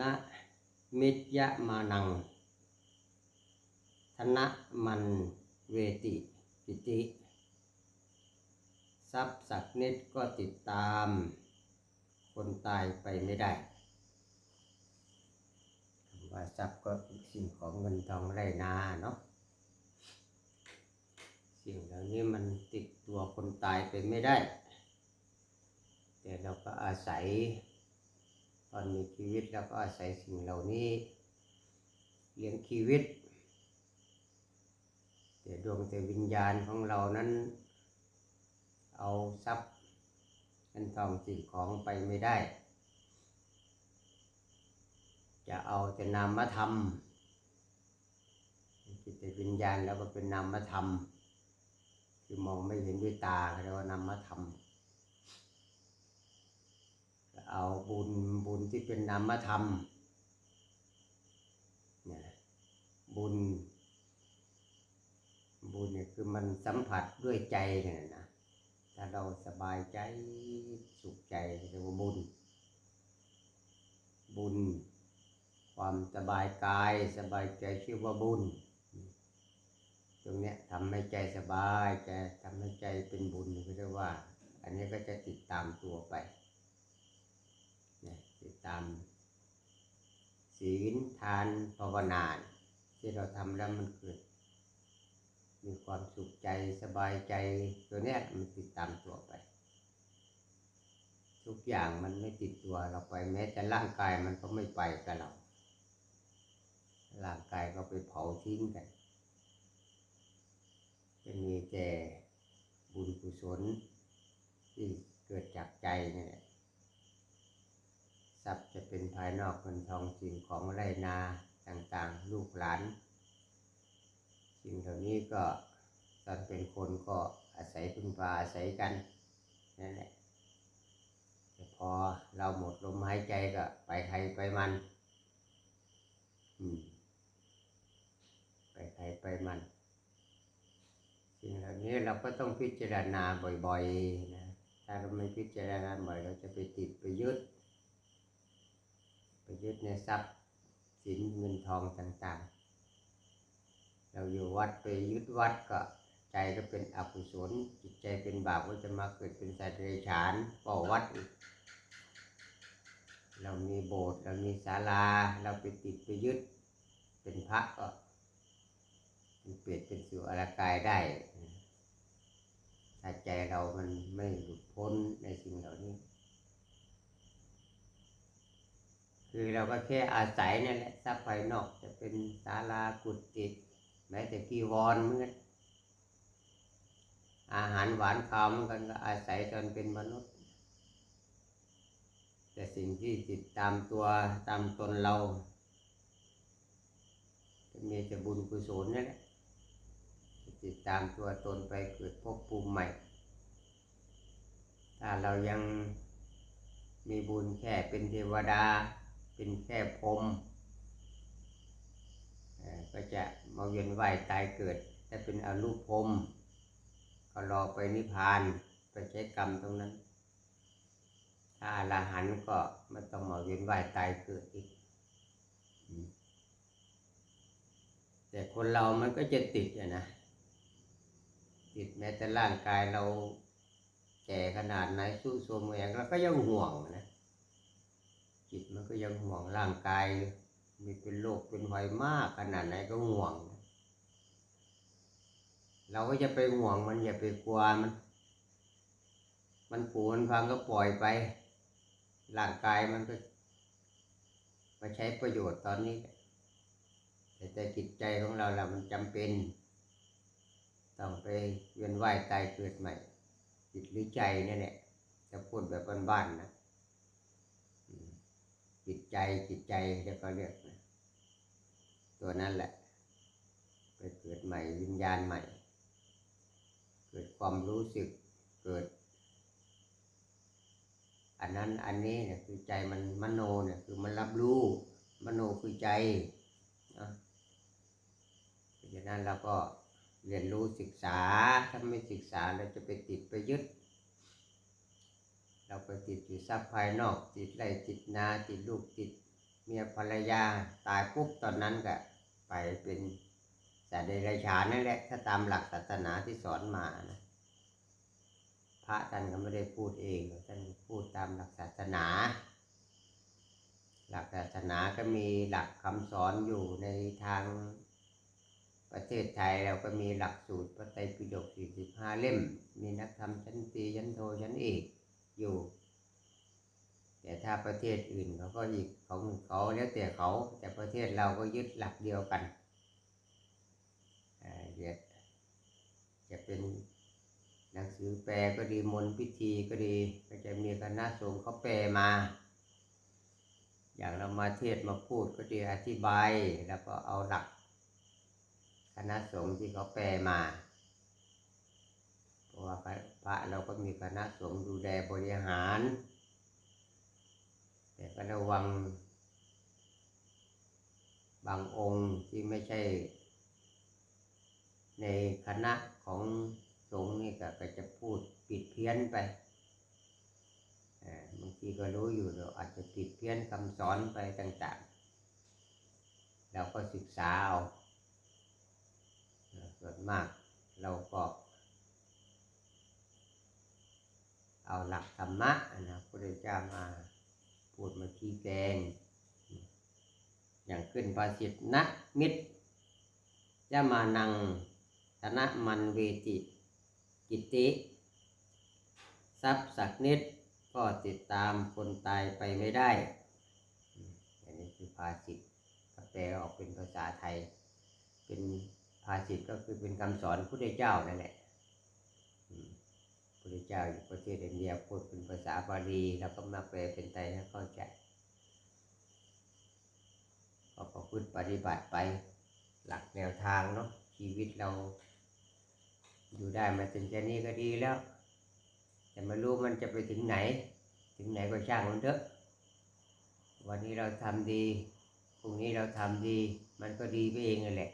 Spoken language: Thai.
นะมิจยมานัง ธนะมันเวติปิติ ทรัพย์สักนิดก็ติดตาม คนตายไปไม่ได้คำว่าทรัพย์ก็สิ่งของเงินทองไรนาเนาะสิ่งเหล่านี้มันติดตัวคนตายไปไม่ได้ แต่เราก็อาศัย ตอนมีชีวิตเราก็อาศัยสิ่งเหล่านี้ เลี้ยงชีวิตแต่ดวงแต่วิญญาณของเรานั้น เอาทรัพย์เงินทองสิ่งของไปไม่ได้ จะเอาแต่นามธรรมจิตวิญญาณแล้วก็เป็นนามธรรม คือมองไม่เห็นด้วยตาเขาเรียกว่านามธรรม เอาบุญบุญที่เป็นนามธรรมเนี่ยบุญ บุญเนี่ยคือมันสัมผัสด้วยใจเนี่ยนะถ้าเราสบายใจสุขใจเรียกว่าบุญ บุญ ความสบายกายสบายใจชื่อว่าบุญ ตรงเนี้ยทำให้ใจสบายใจทำให้ใจเป็นบุญก็เรียกว่า อันนี้ก็จะติดตามตัวไป ติดตาม ศีลทานภาวนาที่เราทำแล้วมันเกิดมีความสุขใจสบายใจตัวเนี้ยมันติดตามตัวไป ทุกอย่างมันไม่ติดตัวเราไปแม้แต่ร่างกายมันก็ไม่ไปกับเรา ร่างกายก็ไปเผาทิ้งกันจะมีแต่บุญกุศลที่เกิดจากใจนี่แหละ ทรัพย์จะเป็นภายนอกเงินทองสิ่งของไรนาต่างๆ ลูกหลาน สิ่งเหล่านี้ก็ตอนเป็นคนก็อาศัยพึ่งพาอาศัยกันนั่นแหละแต่พอเราหมดลมหายใจก็ไปใครไปมัน อืม ไปใครไปมัน สิ่งเหล่านี้เราก็ต้องพิจารณาบ่อยๆนะ ถ้าเราไม่พิจารณาบ่อยเราจะไปติดไปยึด ไปยึดในทรัพย์สินเงินทองต่างๆ เราอยู่วัดไปยึดวัดก็ใจก็เป็นอกุศลจิตใจเป็นบาปก็จะมาเกิดเป็นสัตว์เดรัจฉานป่าวัดอีกเรามีโบสถ์เรามีศาลา เราไปติดไปยึด เป็นพระก็เป็นเปรตเป็นสุอรกายได้ถ้าใจเรามันไม่หลุดพ้นในสิ่งเหล่านี้ คือเราก็แค่อาศัยนั่นแหละทรัพย์ภายนอกจะเป็นศาลากุฏิแม้แต่กีวรเมื่ออาหารหวานข้าวเหมือนกันก็อาศัยตอนเป็นมนุษย์ แต่สิ่งที่ติดตามตัวตามตนเราจะมีแต่บุญกุศลนั่นแหละติดตามตัวตนไปเกิดภพภูมิใหม่ ถ้าเรายังมีบุญแค่เป็นเทวดา เป็นแค่พรมก็จะมาเวียนว่ายตายเกิดถ้าเป็นอรูปพรมก็รอไปนิพพานไปใช้กรรมตรงนั้น ถ้าอรหันก็ไม่ต้องมาเวียนว่ายตายเกิดอีก แต่คนเรามันก็จะติดอะนะ ติดแม้แต่ร่างกายเราแก่ขนาดไหนสู้โทรมอย่างเราก็ยังห่วงนะ จิตมันก็ยังห่วงร่างกายมีเป็นโรคเป็นไวมากขนาดไหนก็ห่วง เราก็จะไปห่วงมันอย่าไปกลัวมัน มันปูมันพังก็ปล่อยไปร่างกายมันก็มาใช้ประโยชน์ตอนนี้ แต่แต่จิตใจของเราเรามันจำเป็น ต้องไปเวียนว่ายตายเกิดใหม่ จิตหรือใจนี่แหละจะพูดแบบบ้านๆนะ จิตใจจิตใจเรียกก็เรียกตัวนั้นแหละ ไปเกิดใหม่วิญญาณใหม่ เกิดความรู้สึกเกิด อันนั้นอันนี้เนี่ยคือใจมันมโนเนี่ยคือมันรับรู้มโนคือใจนะเพราะฉะนั้นเราก็เรียนรู้ศึกษาถ้าไม่ศึกษาเราจะไปติดไปยึด เราไปติดอยู่ทรัพย์ภายนอก ติดไรติดนาติดลูกติดเมียภรรยาตายปุ๊บตอนนั้นก็ไปเป็นสัตว์เดรัจฉานนั่นแหละถ้าตามหลักศาสนาที่สอนมานะพระท่านก็ไม่ได้พูดเองท่านพูดตามหลักศาสนา หลักศาสนาก็มีหลักคำสอนอยู่ในทางประเทศไทยเราก็มีหลักสูตรพระไตรปิฎก45 เล่ม มีนักธรรมชั้นตีชั้นโทชั้นเอก อยู่ แต่ถ้าประเทศอื่นเขาก็อีกของเขาแล้วแต่เขาแต่ประเทศเราก็ยึดหลักเดียวกันเดี๋ยวจะเป็นหนังสือแปลก็ดีมนพิธีก็ดี ก็จะมีคณะสงฆ์เขาแปลมา อย่างเรามาเทศมาพูดก็ดีอธิบาย แล้วก็เอาหลักคณะสงฆ์ที่เขาแปลมา ว่าพระพระเราก็มีคณะสงฆ์ดูแลบริหาร แต่ก็ระวัง บางองค์ที่ไม่ใช่ ในคณะของสงฆ์นี่ก็จะพูดผิดเพี้ยนไปบางทีก็รู้อยู่เราอาจจะผิดเพี้ยนคำสอนไปต่างๆ เราก็ศึกษาเอาส่วนมากเราก็ เอาหลักธรรมะนะพระพุทธเจ้ามาพูดมาชี้แจงอย่างขึ้นภาษิตนะมิตรจะมานังธนะมันเวติกิติทรัพย์สักนิดก็ติดตามคนตายไปไม่ได้ อันนี้คือภาษิตก็แปลออกเป็นภาษาไทย เป็นภาษิตก็คือเป็นคำสอนพุทธเจ้านั่นแหละ ธเจ้าอยู่ประเทศอินเดียพูดเป็นภาษาบาลีแล้วก็มาแปลเป็นไทยให้เข้าใจก็ประพฤติปฏิบัติไปหลักแนวทางเนาะชีวิตเรา อยู่ได้มาถึงแค่นี้ก็ดีแล้ว แต่ไม่รู้มันจะไปถึงไหน ถึงไหนก็ช่างมันเถอะวันนี้เราทำดีพรุ่งนี้เราทำดี มันก็ดีไปเองนั่นแหละ